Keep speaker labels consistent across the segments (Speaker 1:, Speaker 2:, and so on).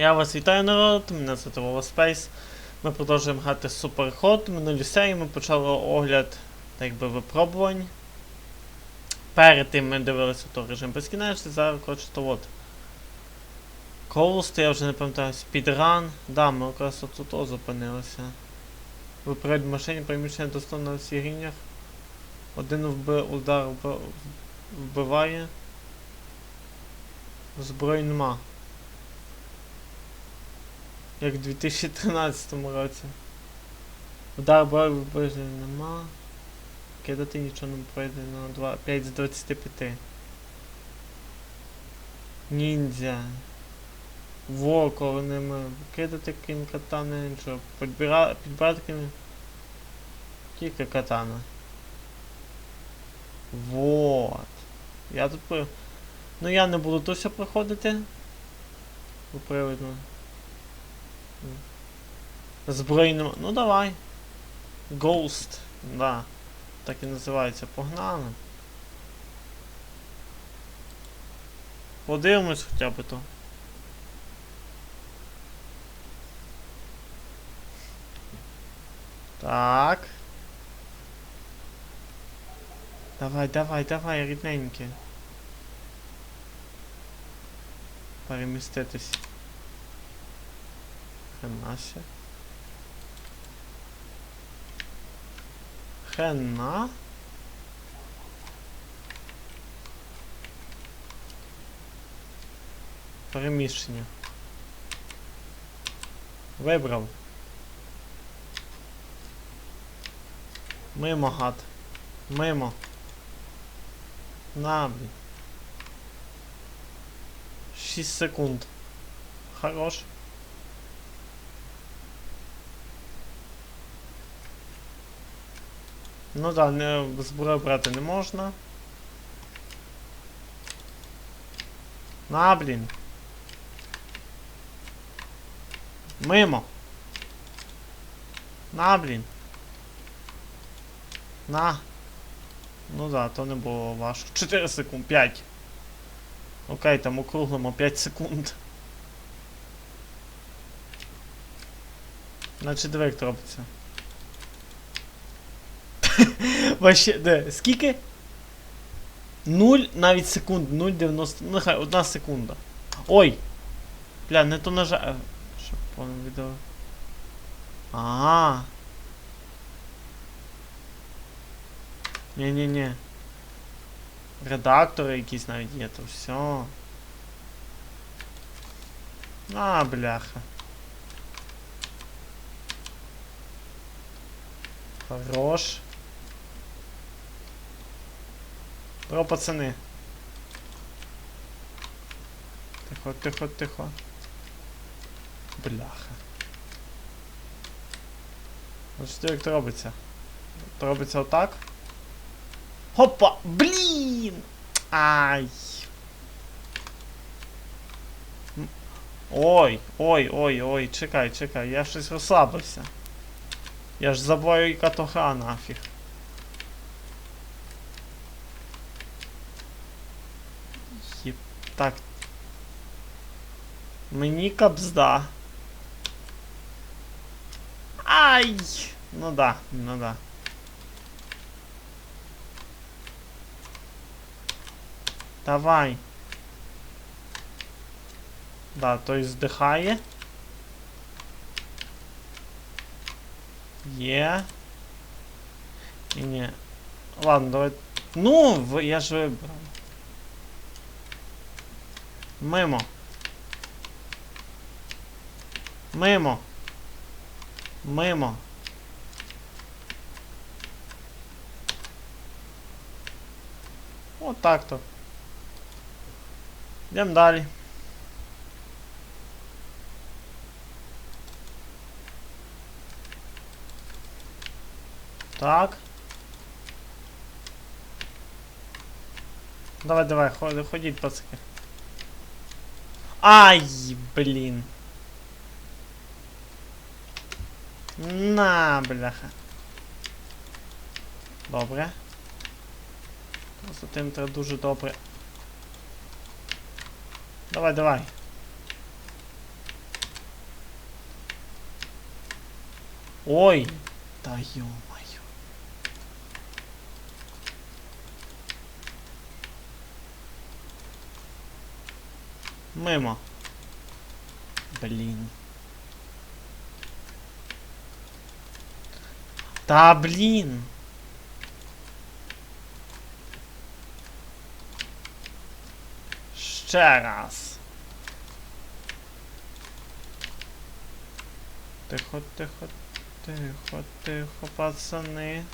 Speaker 1: Я вас вітаю народ, мене звати Вова Space. Ми продовжуємо грати Суперход. Минулі серії ми почали огляд так якби випробувань. Перед тим ми дивилися то режим безкінечний, зараз коротше то от. Коуст, я вже не пам'ятаю, спідран. Да, ми якраз тут о зупинилися. Виперед в машині приміщення достойно на всіх рівнях. Один вби... удар вби... вбиває. Зброї нема. Як в 2013 році. Удар бою вбиває нема. Кидати нічого не пройде на 2, 5 з 25. Ніндзя. Во, коли ними кидати ким катани, нічого. Підбира... Підбирати ким. Тільки катана. Вот. Я тут. Ну я не буду то все проходити. Попривидно. Зброї нема. Ну давай. Ghost. Да. Так і називається. Погнали. Подивимось хоча б то. Так. Давай, давай, давай, рідненьке. Переміститись. Хренася. Хрена. Переміщення. Вибрав. Мимо гад. Мимо. На, блін. 6 секунд. Хорош. Ну да, не, зброю брати не можна. На, блін. Мимо. На, блін. На. Ну да, то не було важко. 4 секунд, 5. Окей, там округлимо 5 секунд. Значить, диви, як робиться. Вообще, де? Скільки? 0 навіть секунд, 0,90. Ну, нехай, одна секунда. Ой! Бля, не то нажа. Щоб повне відео. А. Ні-ні-ні. Редактори якісь навіть є, то все. А, бляха. Хорош. Про пацани. Тихо, тихо, тихо. Бляха. Значить, як то робиться? То робиться отак. Хопа! Блін! Ай! Ой, ой, ой, ой, чекай, чекай, я щось розслабився. Я ж забуваю, яка то гра нафіг. Так. Мені кабзда. Ай! Ну да, ну да. Давай. Да, той здихає. Є. Ні, ні. Ладно, давай. Ну, в- я ж вибрав. Мимо. Мимо. Мимо. От так то. Йдемо далі. Так. Давай, давай, ходіть, пацики. Ай, блин. На, бляха. Добре. Просто тим треба дуже добре. Давай, давай. Ой, да ё. Мимо. Блін. Та блін. Ще раз. Тихо, тихо, тихо, тихо, пацани.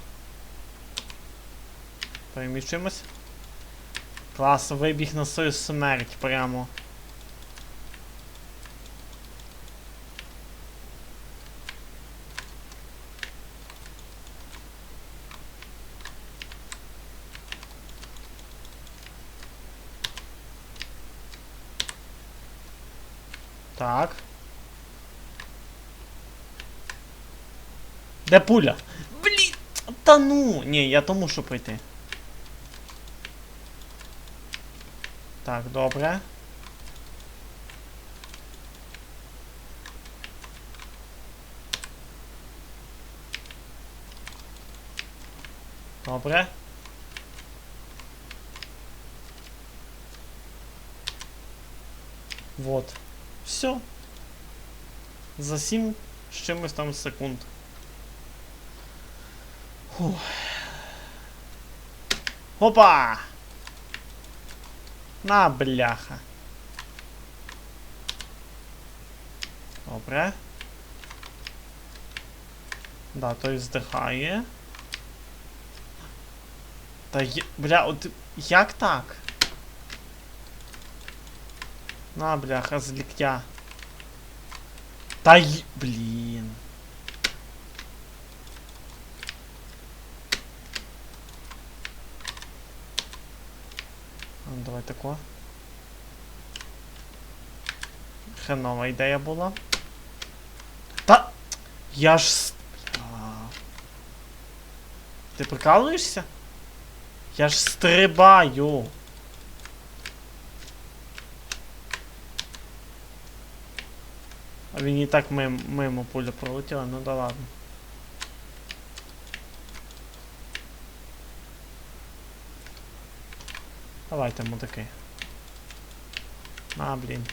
Speaker 1: Переміщуємось. Клас, вибіг на свою смерть прямо. Так. Де пуля? Блін! Та ну! Ні, я то мушу пройти. Так, добре. Добре. Вот. Все. За 7 з чимось там секунд. Фух. Опа! На, бляха. Добре. Да, той здихає. Та є... Бля, от як так? На, бляха, з ліктя. Та й... Блін. Давай тако. Хренова ідея була. Та! Я ж... Ти прикалуєшся? Я ж стрибаю. А він і так мим, мимо пуля пролетіла, ну да ладно. Давайте мудаки. А, блін.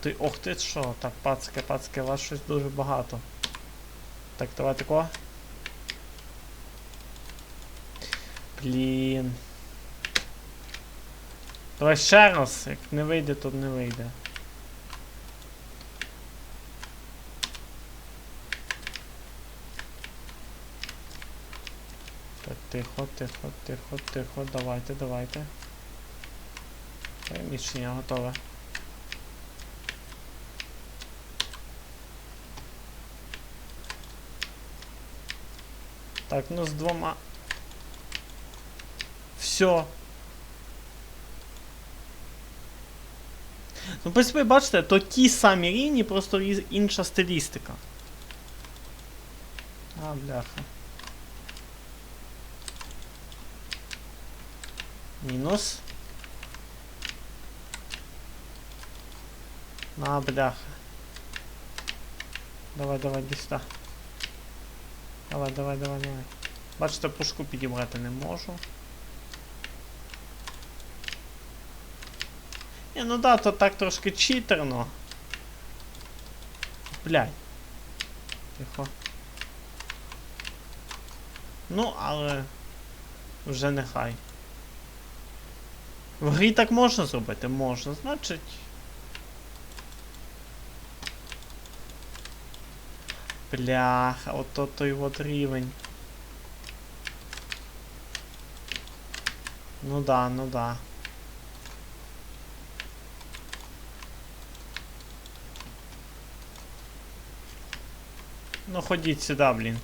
Speaker 1: Ти, ох ти що, так, пацки, пацки, вас щось дуже багато. Так, давай кого? Блін. Давай ще раз, як не вийде, то не вийде. Так, тихо, тихо, тихо, тихо, давайте, давайте. Переміщення готове. Так, ну з двома. Все. Ну, в принципі, бачите, то ті самі рівні, просто інша стилістика. А, бляха. Мінус. На, бляха. Давай, давай, іди сюди. Давай, давай, давай, давай. Бачите, пушку підібрати не можу. Ні, ну да, то так трошки читерно. Блядь. Тихо. Ну, але. Вже нехай. В грі так можна зробити? Можна, значить. Бляха, ото той от рівень. Ну да, ну да. Ну ходіть сюди, блін.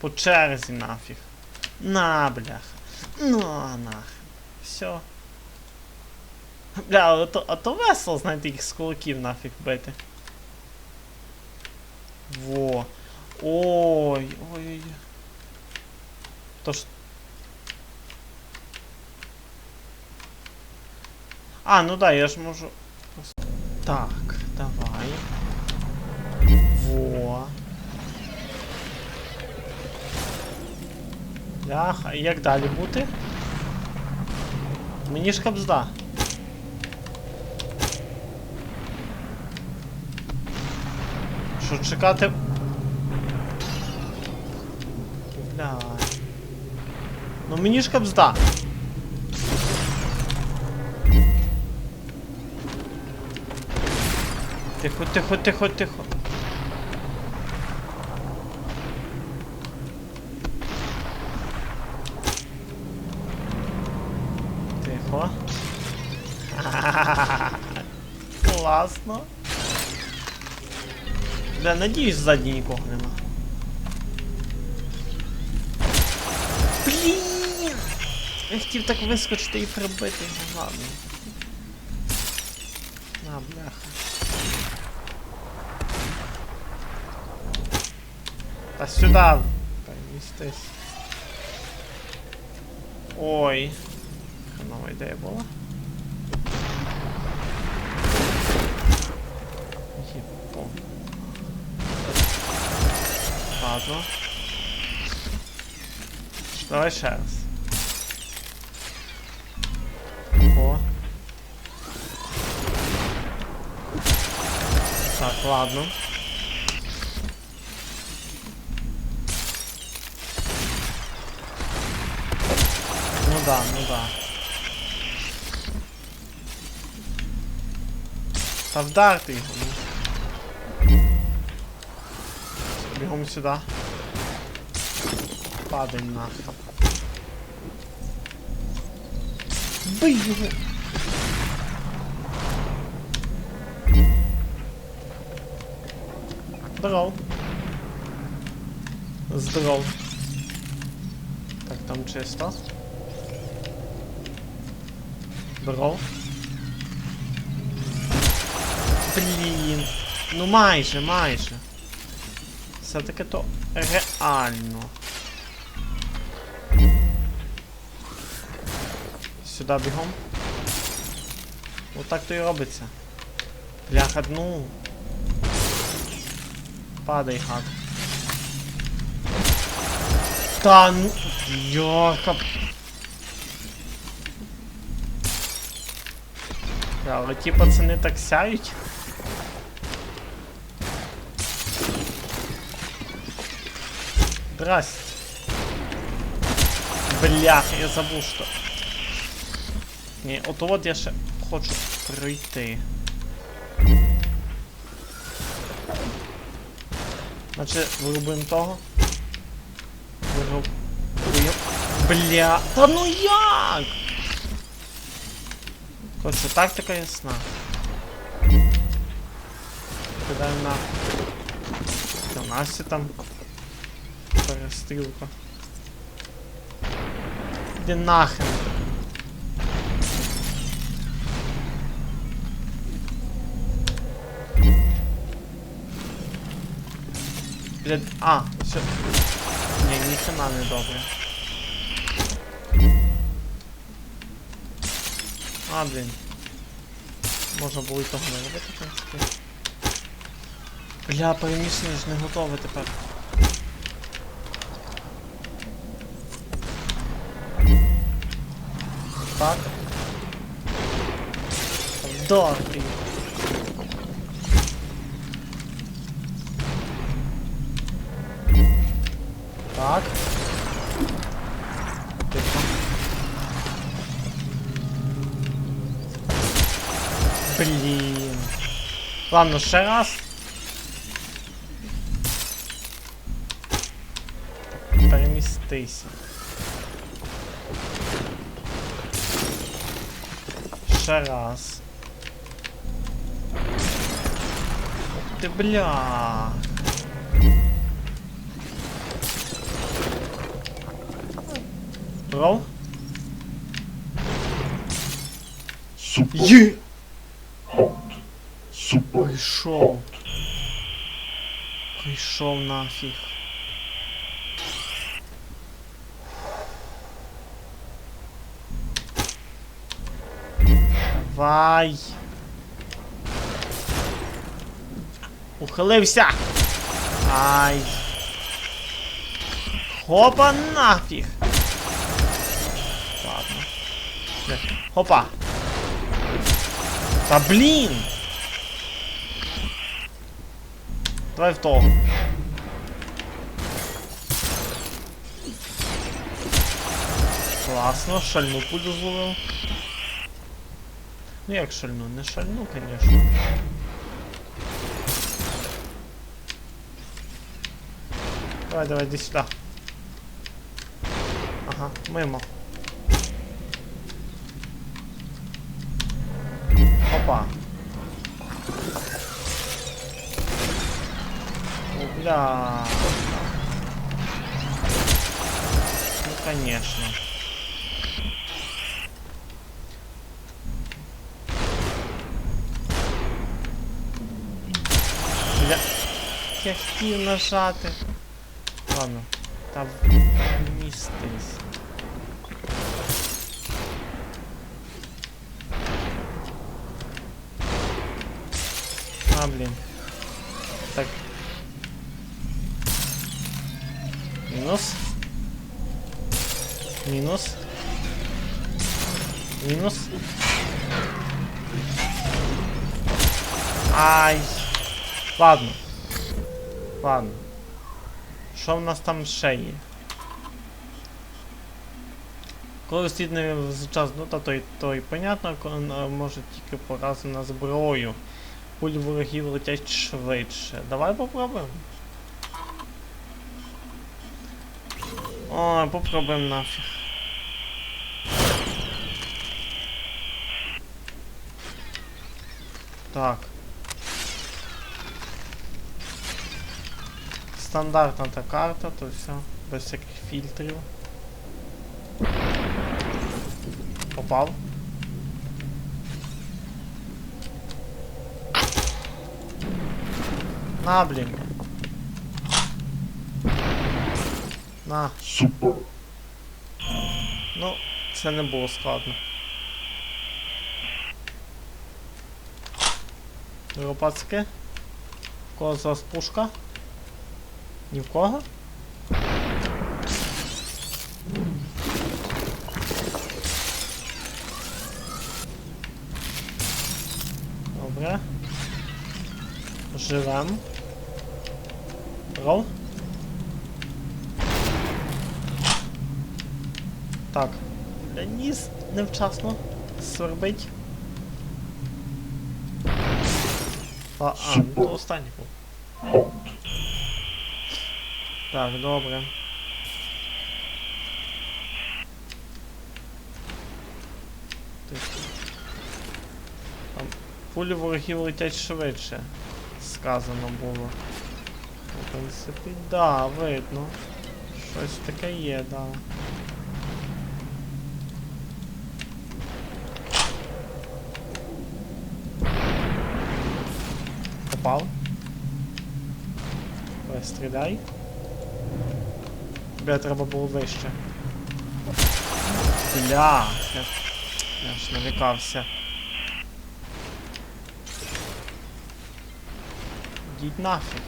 Speaker 1: По черзі нафіг. На, бляха. Ну, нахрен. Все. Бля, а то, а то весело, знаєте, їх з кулаків нафіг бити. Во. Ой, ой. То ж. А, ну да, я ж можу. Так, давай. Во. Ляха, і як далі бути? Мені ж кабзда. Що чекати? Бля. Ну мені ж кабзда. Тихо, тихо, тихо. Тихо. Класно. Да, надіюсь, ззаді нікого нема. Блін! Я хотів так вискочити і прибити, ну ладно. На, бляха. Та сюди! Перемістись. Ой. Нова ідея була. Ладно. Давай ще раз. О. Так, ладно. Ну да, ну да. Та вдарти Бігом сюди. Падай нахуй. Бий його! Здоров. Здоров. Так, там чисто. Здоров. Блін. Ну майже, майже. Все-таки то реально. Сюди бігом. Отак то і робиться. Бляха, ну. Падай, гад. Та ну. Йока. Але ті пацани так сяють. Здрасте. Блях, я забув, що. Ні, от от я ще хочу пройти. Значить, вирубуємо того. Вирубуємо. Бля. Та ну як? Короче, тактика ясна. Кидаємо на. Та у там. Перестрілка. Іди нахрен. Блядь, а, все. Ні, ніхрена не добре. А, блін. Можна було і того не робити, в принципі. Бля, переміщення ж не готове тепер. Так. Вдарти. Так. Тихо. Блін. Ладно, ще раз. Перемістися. Ще раз. Ти бля. Бро?
Speaker 2: Супер
Speaker 1: Є!
Speaker 2: Супер
Speaker 1: Прийшов. Прийшов нафіг. Давай. Ухилився! Ай. Хопа нафіг. Ладно. Хопа. Та блін. Давай в того. Класно, шальну пулю зловив. Ну як шальну? Не шальну, звісно. Давай, давай, иди сюда. Ага, мимо. Опа. О, бля. Ну, конечно. Бля Я хотів нажати. Ладно. Там містись. А, блін. Так. Мінус. Мінус. Мінус. Ай. Ладно. Ладно. Що в нас там ще є? Коли слід не час, ну та то й, то й понятно, може тільки по разу на зброю. Пулі ворогів летять швидше. Давай попробуємо. Ой, попробуємо нафіг. Так. Стандартна та карта, то все, без всяких фільтрів. Попав. На, блін. На.
Speaker 2: Супер.
Speaker 1: Ну, це не було складно. Ропацьки. В кого з вас пушка? Ні в кого? Добре. Живем. Рол. Так. Ніс невчасно. Свербить. А, а, ну то останній був. Так, добре. Там пулі ворогів летять швидше. Сказано було. В принципі, да, видно. Щось таке є, да. Попав. Стріляй. Бля, треба було вище. Бля, я, я ж налякався. Йдіть нафіг.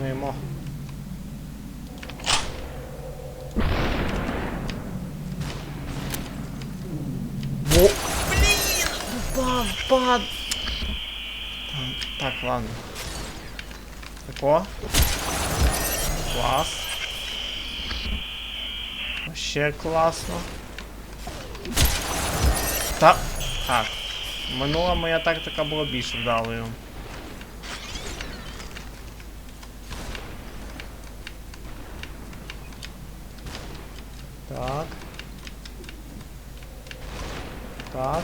Speaker 1: Мимо. Пад... Так, ладно. Тако. Клас. Вообще класно. Та... Так. Минула моя тактика була більш вдалою. Так. Так.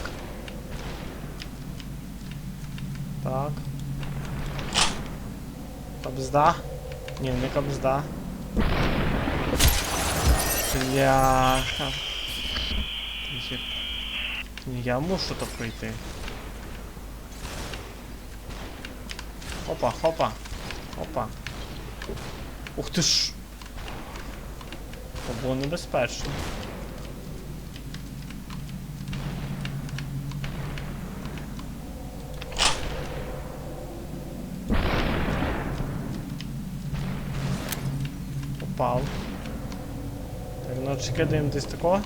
Speaker 1: Так. Кабзда? Ні, не кабзда. Бляха. Я... Мушу то пройти. Опа, хопа. Опа. Ух ти ж. Це було небезпечно. Коротше, кидаємо десь такого.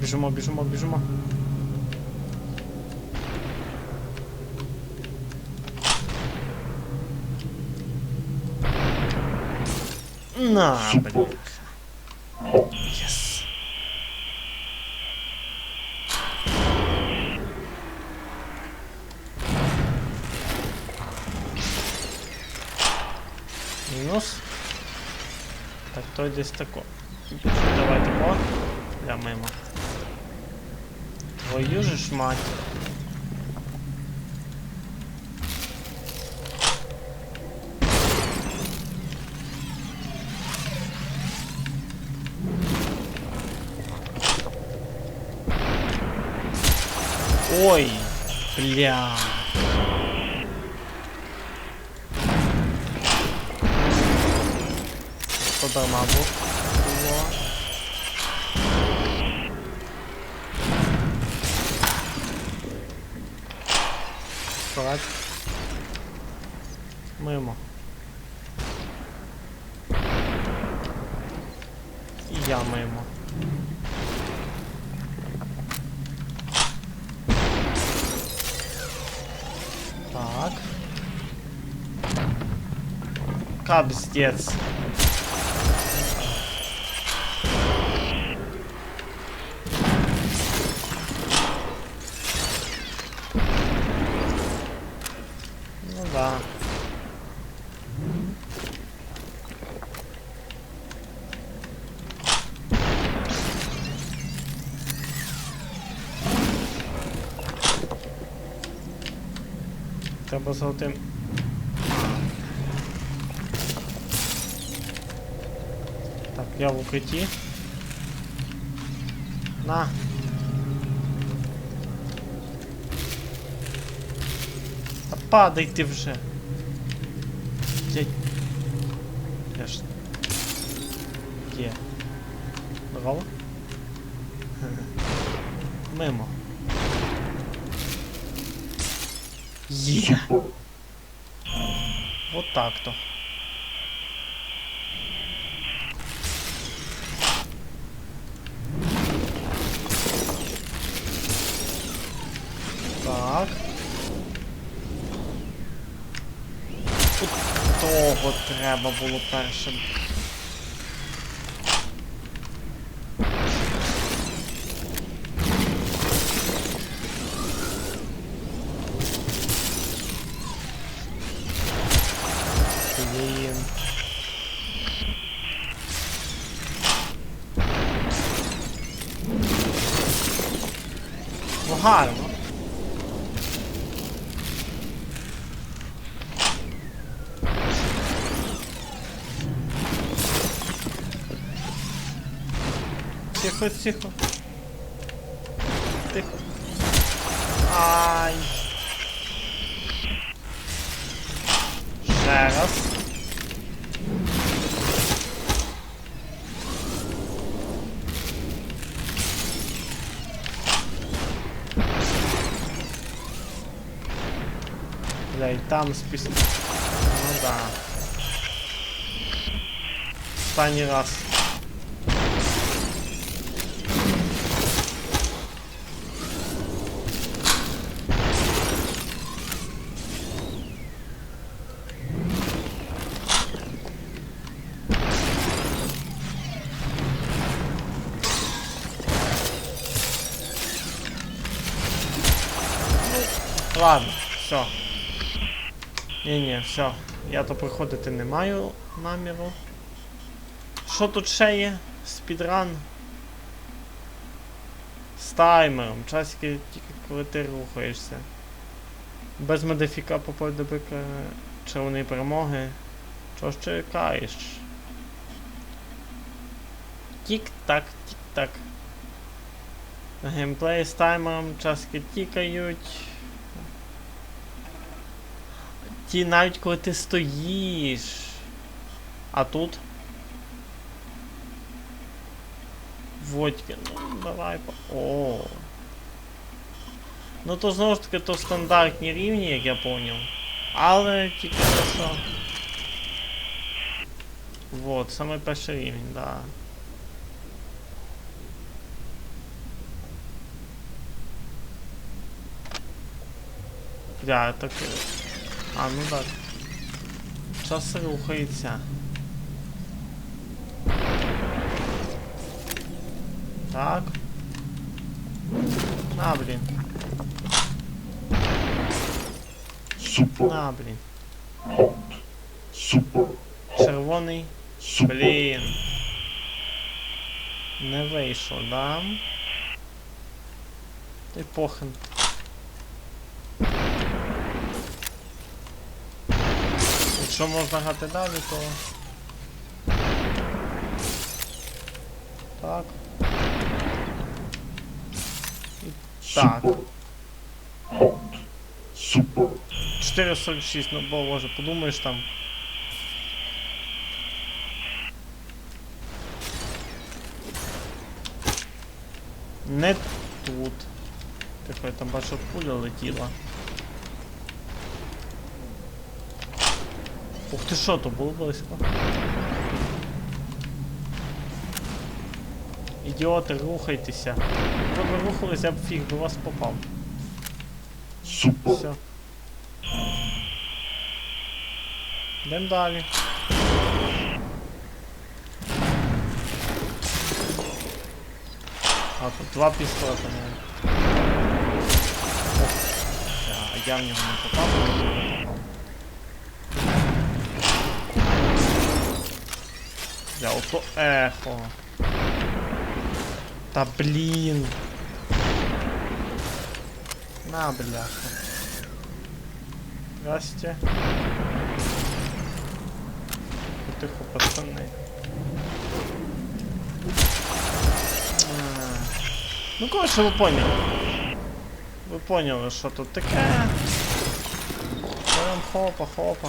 Speaker 1: Біжимо, біжимо, біжимо. На, блін. То десь тако. Давай тако. Я мимо. Твою же ж мать. Ой, бля. То дарма було. Вперед. Мимо. І я мимо. Так. Капздец. Золотим. Так, я в укритті. На. Та падай ти вже. Я... Я ж... Є. Здорово. Мимо. Є. Вот так то. Так. Тут того треба було першим. Гарно. Тихо, тихо. Тихо. Бля, і там спис... Ну да. Останній раз. Ладно, все. Ні-ні, все. Я то проходити не маю наміру. Що тут ще є? Спідран. З таймером. Часики тільки коли ти рухаєшся. Без модифіка попав до бика червоної перемоги. Чого ж чекаєш? Тік-так, тік-так. Геймплей з таймером, часки тікають. Ті навіть коли ти стоїш. А тут. Водьки, ну давай по. О. Ну то знову ж таки то стандартні рівні, як я поняв. Але тільки що. Вот, саме перший рівень, да. Бля, так. А, ну так. Час рухається. Так. На, блін.
Speaker 2: Super.
Speaker 1: На, блін.
Speaker 2: Hot. Super.
Speaker 1: Червоний.
Speaker 2: Super.
Speaker 1: Блін. Не вийшло, да? Ти похен. Якщо можна грати далі, то. Так. Так.
Speaker 2: Super. Hot.
Speaker 1: 446, ну боже, подумаєш там. Не тут. Тихо, я там бачу пуля летіла. Ух ти що, то було близько. Ідіоти, рухайтеся. Якби ви рухалися, я б фіг би вас попав.
Speaker 2: Super.
Speaker 1: Все. Йдемо далі. А, тут два пістолета навіть. Я в нього не попав, Я ото ехо. Та блін. На, бляха. Здрасте. Тихо, пацани. Ну, коротше, ви поняли. Ви поняли, що тут таке. Берем хопа, хопа.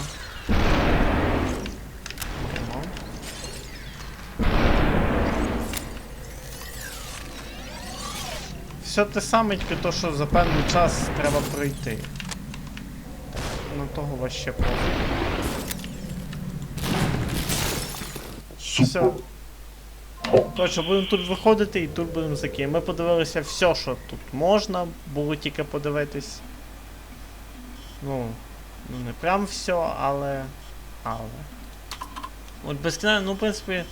Speaker 1: Все те саме, тільки то, що за певний час треба пройти. На того вообще пофіг. Все. Точно, будемо тут виходити і тут будемо закінчити. Ми подивилися все, що тут можна, було тільки подивитись. Ну, ну не прям все, але. Але. От безкінечно, ну, в принципі,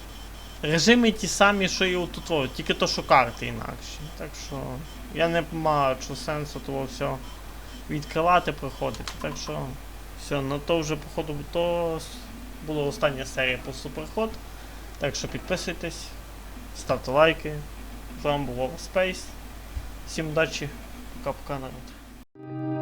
Speaker 1: режими ті самі, що і у тут, тільки то, що карти інакші. Так що я не бачу сенсу того все відкривати, проходити. Так що все, на то вже походу то була остання серія по суперход. Так що підписуйтесь, ставте лайки. З вами був Space. Всім удачі, пока-пока народ.